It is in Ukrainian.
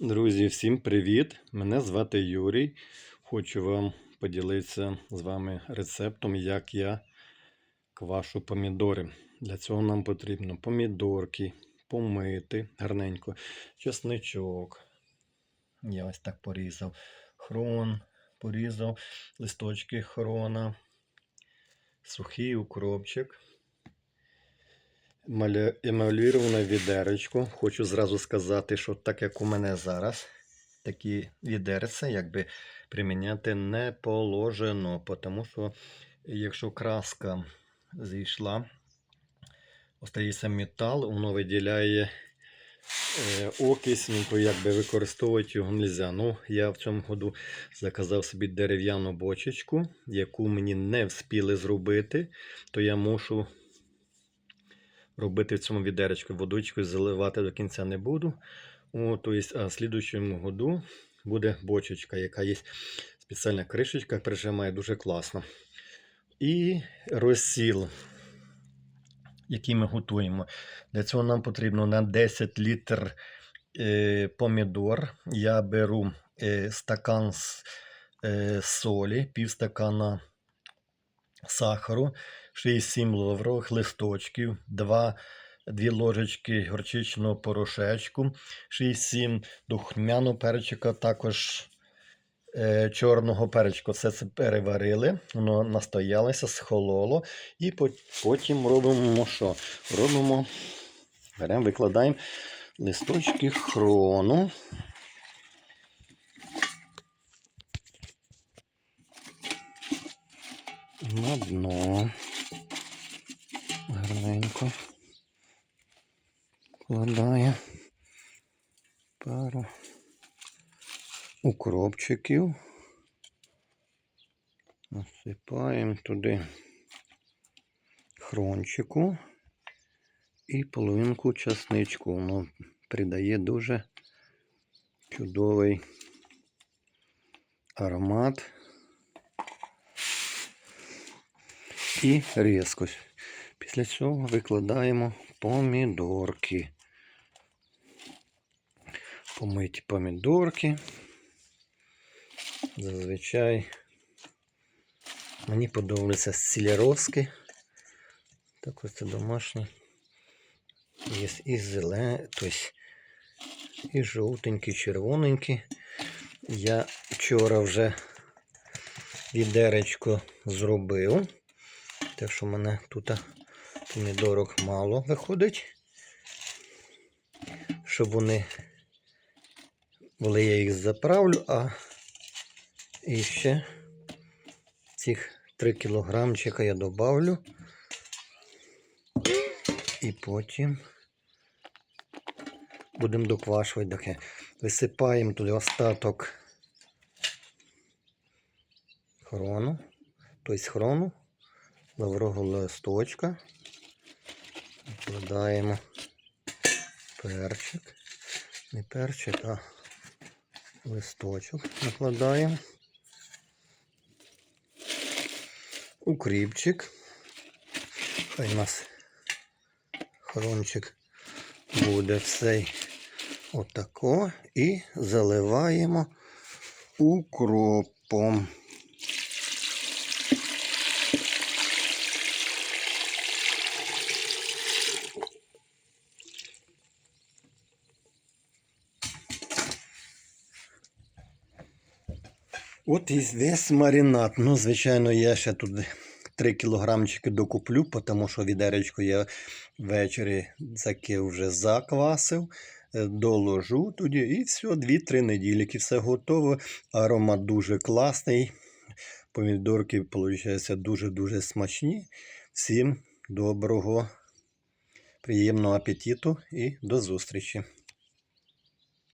Друзі, всім привіт! Мене звати Юрій. Хочу вам поділитися з вами рецептом, як я квашу помідори. Для цього нам потрібно помідорки помити гарненько, чесничок. Я ось так порізав. Хрон порізав, листочки хрона, сухий укропчик. Емалюване відеречко. Хочу зразу сказати, що так як у мене зараз, такі відерця якби приміняти не положено, тому що якщо краска зійшла, остається метал, воно виділяє е, окись, то якби використовувати його не можна. Ну, я в цьому году заказав собі дерев'яну бочечку, яку мені не вспіли зробити, то я мушу робити в цьому відеречку. Водичкою заливати до кінця не буду. О, то есть, а в слідуючому году буде бочечка, яка є спеціальна кришечка, прижимає дуже класно. І розсіл, який ми готуємо. Для цього нам потрібно на 10 літр е, помідор. Я беру е, стакан з е, солі, пів стакана сахару, 6-7 лаврових листочків, 2 2 ложечки горчичного порошечку, 6-7 духмяного перчика, також е, чорного перчика. Все це переварили, воно настоялося, схололо. І потім робимо що? Робимо, беремо, викладаємо листочки хрону. На дно. Гарненько. Вкладає пару укропчиків. Насипаємо туди хрончику і половинку часничку. Воно придає дуже чудовий аромат і різкость. Після цього викладаємо помідорки. Помиті помідорки. Зазвичай мені подобаються сілярозки. Так ось це домашні. Є і зелені, тобто і жовтенькі, і червоненькі. Я вчора вже відеречко зробив. Так що в мене тут помідорок мало виходить. Щоб вони були, я їх заправлю, а і ще цих 3 кілограмчика я добавлю. І потім будемо доквашувати таке. Висипаємо туди остаток хрону, тобто хрону, лаврового листочка. Викладаємо перчик. Не перчик, а листочок накладаємо. Укріпчик. Хай у нас хрончик буде цей отако. І заливаємо укропом. От і весь маринад. Ну, звичайно, я ще тут 3 кілограмчики докуплю, тому що відеречко я ввечері таке вже заквасив. Е, Доложу тоді і все, 2-3 неділі. Все готово. Аромат дуже класний. Помідорки, виходить, дуже-дуже смачні. Всім доброго, приємного апетиту і до зустрічі!